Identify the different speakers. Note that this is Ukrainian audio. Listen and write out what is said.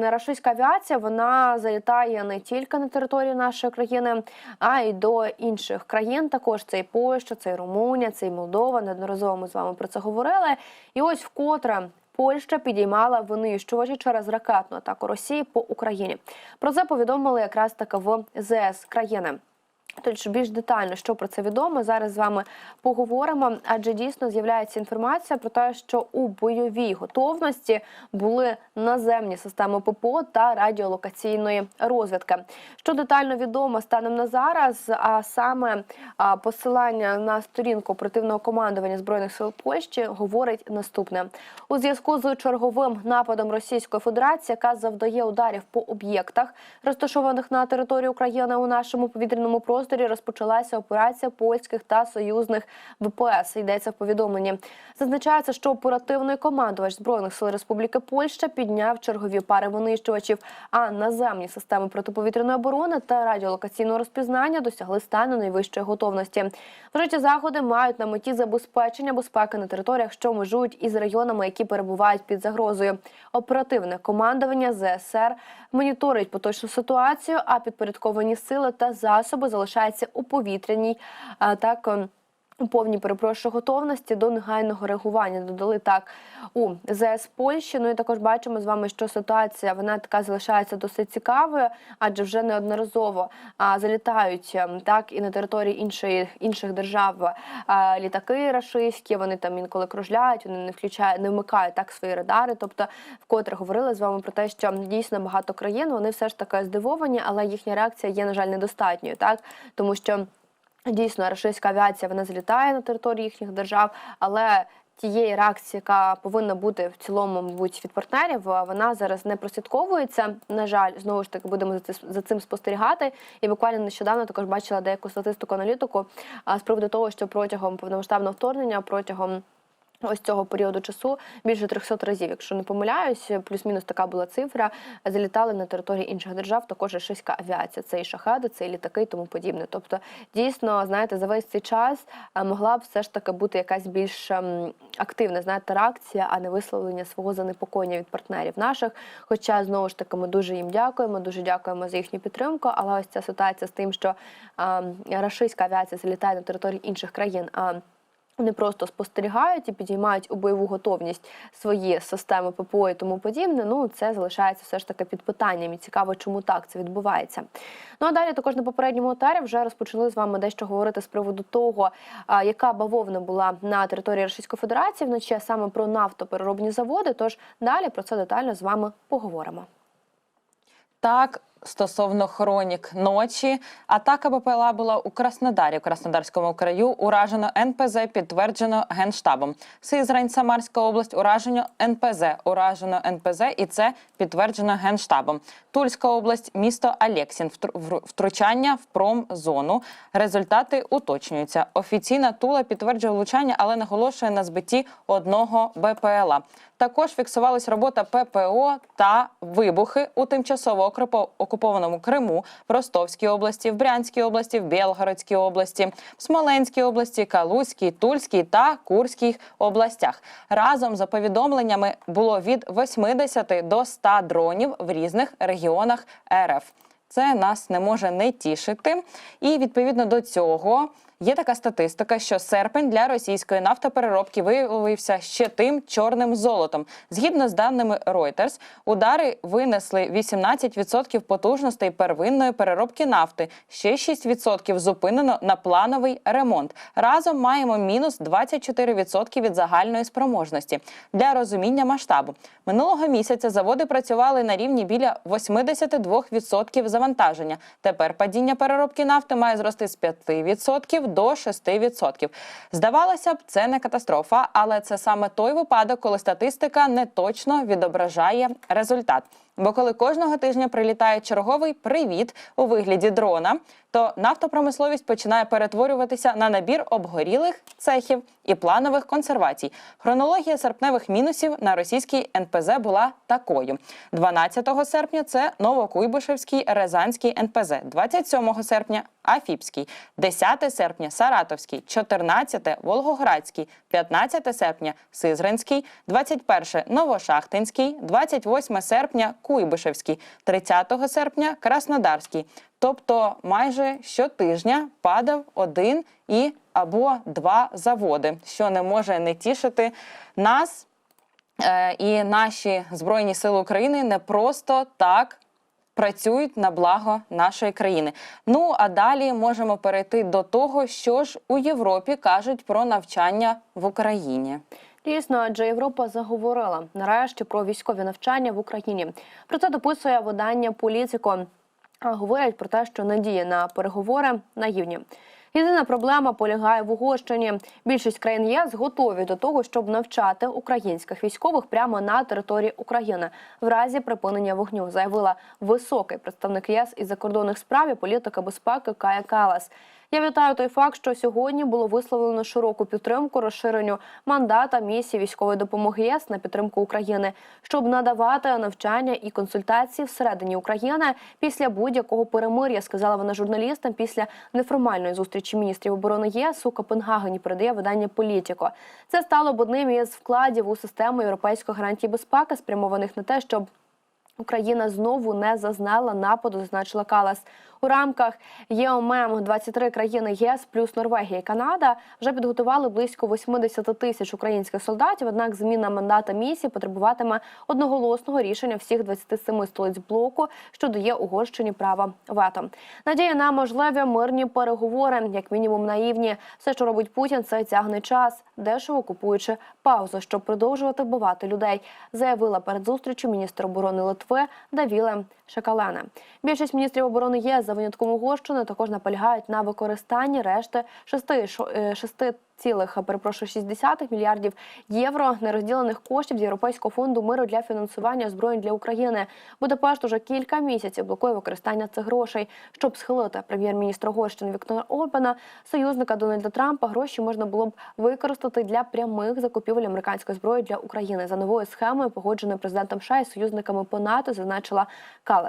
Speaker 1: рашистська авіація вона залітає не тільки на територію нашої країни, а й до інших країн. Також це і Польща, це і Румунія, це і Молдова. Неодноразово ми з вами про це говорили. І ось вкотре. Польща підіймала винищувачі через ракетну атаку Росії по Україні. Про це повідомили якраз таки в ЗС країни. Тож більш детально, що про це відомо, зараз з вами поговоримо. Адже дійсно з'являється інформація про те, що у бойовій готовності були наземні системи ППО та радіолокаційної розвідки. Що детально відомо станом на зараз, а саме посилання на сторінку оперативного командування збройних сил Польщі говорить наступне у зв'язку з черговим нападом Російської Федерації, яка завдає ударів по об'єктах, розташованих на території України у нашому повітряному просторі, розпочалася операція польських та союзних ВПС. Йдеться в повідомленні. Зазначається, що оперативний командувач збройних сил Республіки Польща підняв чергові пари винищувачів, а наземні системи протиповітряної оборони та радіолокаційного розпізнання досягли стану найвищої готовності. Вжиті заходи мають на меті забезпечення безпеки на територіях, що межують із районами, які перебувають під загрозою. Оперативне командування ЗСР моніторить поточну ситуацію, а підпорядковані сили та засоби залишаються у повітряній так. У повній перепрошую готовності до негайного реагування додали так у ЗС Польщі. Ну і також бачимо з вами, що ситуація вона така залишається досить цікавою, адже вже неодноразово а, залітають ем, так і на території іншої інших держав а, літаки рашистські. Вони там інколи кружляють, вони не включають, не вмикають так свої радари. Тобто, вкотре говорили з вами про те, що дійсно багато країн вони все ж таки здивовані, але їхня реакція є на жаль недостатньою, так тому що. Дійсно, рашистська авіація вона злітає на території їхніх держав, але тієї реакції, яка повинна бути в цілому, мабуть, від партнерів, вона зараз не прослідковується. На жаль, знову ж таки будемо за цим спостерігати. І буквально нещодавно також бачила деяку статистику аналітику з приводу того, що протягом повномасштабного вторгнення, протягом Ось цього періоду часу більше 300 разів, якщо не помиляюсь, плюс-мінус така була цифра. Залітали на території інших держав. Також рашистська авіація. Це і шахеди, це і літаки, і тому подібне. Тобто, дійсно, знаєте, за весь цей час е, могла б все ж таки бути якась більш ем, активна знаєте, реакція, а не висловлення свого занепокоєння від партнерів наших. Хоча знову ж таки ми дуже їм дякуємо, дуже дякуємо за їхню підтримку. Але ось ця ситуація з тим, що ем, рашистська авіація залітає на території інших країн. А вони просто спостерігають і підіймають у бойову готовність свої системи ППО і тому подібне. Ну це залишається все ж таки під питанням. І цікаво, чому так це відбувається. Ну а далі також на попередньому етері вже розпочали з вами дещо говорити з приводу того, яка бавовна була на території Російської Федерації вночі а саме про нафтопереробні заводи. Тож далі про це детально з вами поговоримо.
Speaker 2: Так, стосовно хронік ночі, атака БПЛА була у Краснодарі, в Краснодарському краю. Уражено НПЗ, підтверджено генштабом. Сизрань, Самарська область, уражено НПЗ, уражено НПЗ, і це підтверджено генштабом. Тульська область, місто Алєксін, втру- втручання в промзону. Результати уточнюються. Офіційна Тула підтверджує влучання, але наголошує на збитті одного БПЛА. Також фіксувалась робота ППО та вибухи у тимчасово окупо- окупованому Криму, в Ростовській області, в Брянській області, в Білгородській області, в Смоленській області, Калузькій, Тульській та Курській областях. Разом за повідомленнями було від 80 до 100 дронів в різних регіонах РФ. Це нас не може не тішити. І відповідно до цього є така статистика, що серпень для російської нафтопереробки виявився ще тим чорним золотом. Згідно з даними Reuters, удари винесли 18% потужностей первинної переробки нафти. Ще 6% зупинено на плановий ремонт. Разом маємо мінус 24% від загальної спроможності. Для розуміння масштабу минулого місяця заводи працювали на рівні біля 82% завантаження. Тепер падіння переробки нафти має зрости з 5% до 6%. Здавалося б, це не катастрофа, але це саме той випадок, коли статистика не точно відображає результат. Бо коли кожного тижня прилітає черговий привіт у вигляді дрона, то нафтопромисловість починає перетворюватися на набір обгорілих цехів і планових консервацій. Хронологія серпневих мінусів на російській НПЗ була такою: 12 серпня це Новокуйбишевський Рязанський НПЗ, 27 серпня Афіпський, 10 серпня Саратовський, 14 Волгоградський, 15 серпня Сизранський, 21 Новошахтинський, 28 серпня Куйбишевський, 30 серпня Краснодарський. Тобто майже щотижня падав один і або два заводи, що не може не тішити нас. Е, і наші збройні сили України не просто так працюють на благо нашої країни. Ну а далі можемо перейти до того, що ж у Європі кажуть про навчання в Україні.
Speaker 1: Дійсно, адже Європа заговорила нарешті про військові навчання в Україні. Про це дописує видання Політико. Говорять про те, що надії на переговори наївні. Єдина проблема полягає в Угорщині. Більшість країн ЄС готові до того, щоб навчати українських військових прямо на території України в разі припинення вогню, заявила високий представник ЄС із закордонних справ і політики безпеки Кая Калас. Я вітаю той факт, що сьогодні було висловлено широку підтримку розширенню мандата місії військової допомоги ЄС на підтримку України, щоб надавати навчання і консультації всередині України після будь-якого перемир'я, сказала вона журналістам після неформальної зустрічі міністрів оборони ЄС у Копенгагені. Передає видання Політіко. Це стало б одним із вкладів у систему європейської гарантії безпеки, спрямованих на те, щоб Україна знову не зазнала нападу, зазначила Калас. У рамках ЄОМЕМ 23 країни ЄС плюс Норвегія і Канада вже підготували близько 80 тисяч українських солдатів. Однак зміна мандата місії потребуватиме одноголосного рішення всіх 27 столиць блоку, що дає Угорщині право вето. Надія на можливі мирні переговори, як мінімум наївні. Все, що робить Путін, це тягне час, дешево купуючи паузу, щоб продовжувати вбивати людей, заявила перед зустрічю міністр оборони Литви Давіле Шакалена. Більшість міністрів оборони ЄС за винятком Угорщини також наполягають на використанні решти 6, 6 цілих, перепрошую, 60 мільярдів євро нерозділених коштів з Європейського фонду миру для фінансування озброєнь для України. Будапешт уже кілька місяців блокує використання цих грошей, щоб схилити прем'єр-міністра Угорщини Віктора Орбана, союзника Дональда Трампа. Гроші можна було б використати для прямих закупівель американської зброї для України за новою схемою, погодженою президентом США і союзниками по НАТО, зазначила Калас.